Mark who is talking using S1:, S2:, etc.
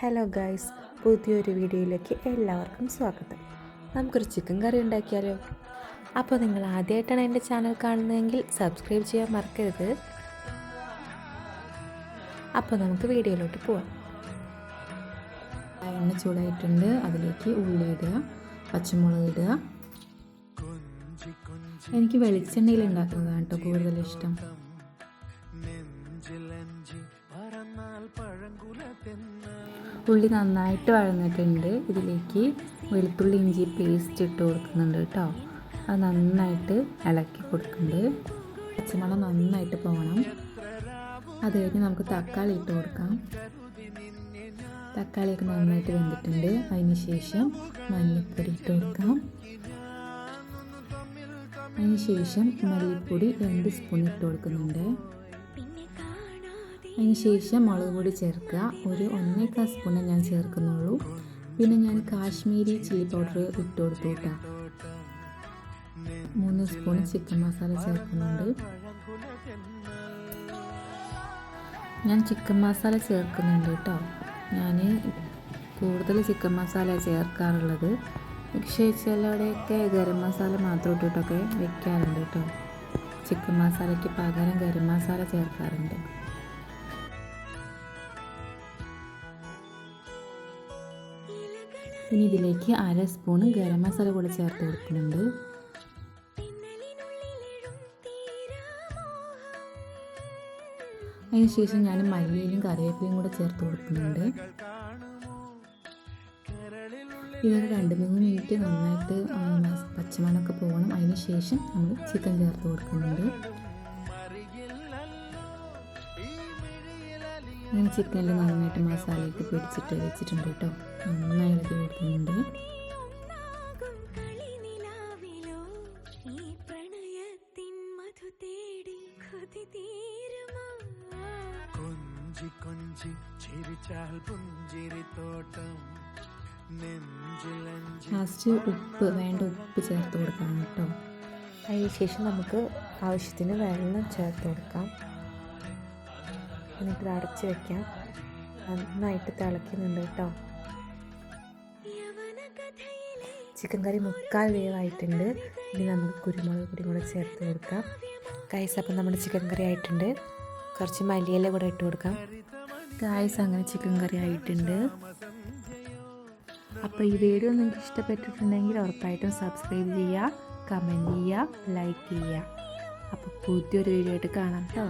S1: Hello guys പുതിയൊരു വീഡിയോയിലേക്ക് എല്ലാവർക്കും സ്വാഗതം. നമുക്കൊരു ചിക്കൻ കറി ഉണ്ടാക്കിയാലോ? അപ്പോൾ നിങ്ങൾ ആദ്യമായിട്ടാണ് എന്റെ ചാനൽ കാണുന്നതെങ്കിൽ സബ്സ്ക്രൈബ് ചെയ്യാൻ മറക്കരുത്. അപ്പോൾ നമുക്ക് വീഡിയോയിലോട്ട് പോവാം.
S2: എണ്ണ ചൂടായിട്ടുണ്ട് അതിലേക്ക് ഉള്ളി ഇടുക പച്ചമുളക് ഇടുക. എനിക്ക് വെളിച്ചെണ്ണയിൽ ഉണ്ടാക്കുന്നതാണ് കേട്ടോ കൂടുതൽ ഇഷ്ടം. ഉള്ളി നന്നായിട്ട് വഴന്നിട്ടുണ്ട്. ഇതിലേക്ക് വെളുത്തുള്ളി ഇഞ്ചി പേസ്റ്റ് ഇട്ട് കൊടുക്കുന്നുണ്ട് കേട്ടോ. അത് നന്നായിട്ട് ഇളക്കി കൊടുക്കുന്നുണ്ട്. പച്ചമുളക് നന്നായിട്ട് പോകണം. അത് കഴിഞ്ഞ് നമുക്ക് തക്കാളി ഇട്ട് കൊടുക്കാം. തക്കാളിയൊക്കെ നന്നായിട്ട് വെന്തിട്ടുണ്ട്. അതിന് ശേഷം മല്ലിപ്പൊടി ഇട്ട് കൊടുക്കാം. അതിന് ശേഷം മല്ലിപ്പൊടി രണ്ട് സ്പൂൺ ഇട്ട് കൊടുക്കുന്നുണ്ട്. അതിന് ശേഷം മുളക് പൊടി ചേർക്കുക. ഒരു ഒന്നേക്കാൽ സ്പൂണേ ഞാൻ ചേർക്കുന്നുള്ളൂ. പിന്നെ ഞാൻ കാശ്മീരി ചില്ലി പൗഡർ ഇട്ട് കൊടുത്തു കേട്ടോ. മൂന്ന് സ്പൂൺ ചിക്കൻ മസാല ചേർക്കുന്നുണ്ട്. ഞാൻ ചിക്കൻ മസാല ചേർക്കുന്നുണ്ട് കേട്ടോ. ഞാൻ കൂടുതൽ ചിക്കൻ മസാല ചേർക്കാറുള്ളത്. പക്ഷേ ചിലവിടെയൊക്കെ ഗരം മസാല മാത്രം ഇട്ടിട്ടൊക്കെ വെക്കാറുണ്ട് കേട്ടോ. ചിക്കൻ മസാലയ്ക്ക് പകരം ഗരം മസാല ചേർക്കാറുണ്ട്. ഇനി ഇതിലേക്ക് അര സ്പൂൺ ഗരം മസാല കൂടെ ചേർത്ത് കൊടുക്കുന്നുണ്ട്. അതിനുശേഷം ഞാൻ മല്ലിയിലും കറിവേപ്പിലയും കൂടെ ചേർത്ത് കൊടുക്കുന്നുണ്ട്. ഇതൊരു രണ്ട് മൂന്ന് മിനിറ്റ് നന്നായിട്ട് പച്ചമണൊക്കെ പോകണം. അതിന് ശേഷം നമ്മൾ ചിക്കൻ ചേർത്ത് കൊടുക്കുന്നുണ്ട്. ചിക്കനിൽ നന്നായിട്ട് മസാലയൊക്കെ പിടിച്ചിട്ട് വെച്ചിട്ടുണ്ട് കേട്ടോ. നന്നായി ഇളക്കി കൊടുക്കുന്നുണ്ട്.
S3: കൊഞ്ചി കൊഞ്ചി ചിരിച്ചാൽ
S2: ലാസ്റ്റ് ഉപ്പ് വേണ്ട ഉപ്പ് ചേർത്ത് കൊടുക്കണം കേട്ടോ.
S1: അതിന് ശേഷം നമുക്ക് ആവശ്യത്തിന് വെള്ളം ചേർത്ത് കൊടുക്കാം. എന്നിട്ട് അടച്ച് വെക്കാം. നന്നായിട്ട് തിളയ്ക്കുന്നുണ്ട് കേട്ടോ. ചിക്കൻ കറി മുക്കാൽ വേവായിട്ടുണ്ട്. ഇനി നമുക്ക് കുരുമുളക് കൂടെ ചേർത്ത് കൊടുക്കാം. കൈസ് അപ്പം നമ്മുടെ ചിക്കൻ കറി ആയിട്ടുണ്ട്. കുറച്ച് മല്ലിയില കൂടെ ഇട്ട് കൊടുക്കാം.
S2: ഗായ്സ് അങ്ങനെ ചിക്കൻ കറി ആയിട്ടുണ്ട്.
S1: അപ്പോൾ ഈ വീഡിയോ നിങ്ങൾക്ക് ഇഷ്ടപ്പെട്ടിട്ടുണ്ടെങ്കിൽ ഉറപ്പായിട്ടും സബ്സ്ക്രൈബ് ചെയ്യുക കമന്റ് ചെയ്യുക ലൈക്ക് ചെയ്യുക. അപ്പോൾ പുതിയൊരു വീഡിയോ ആയിട്ട് കാണാം കേട്ടോ.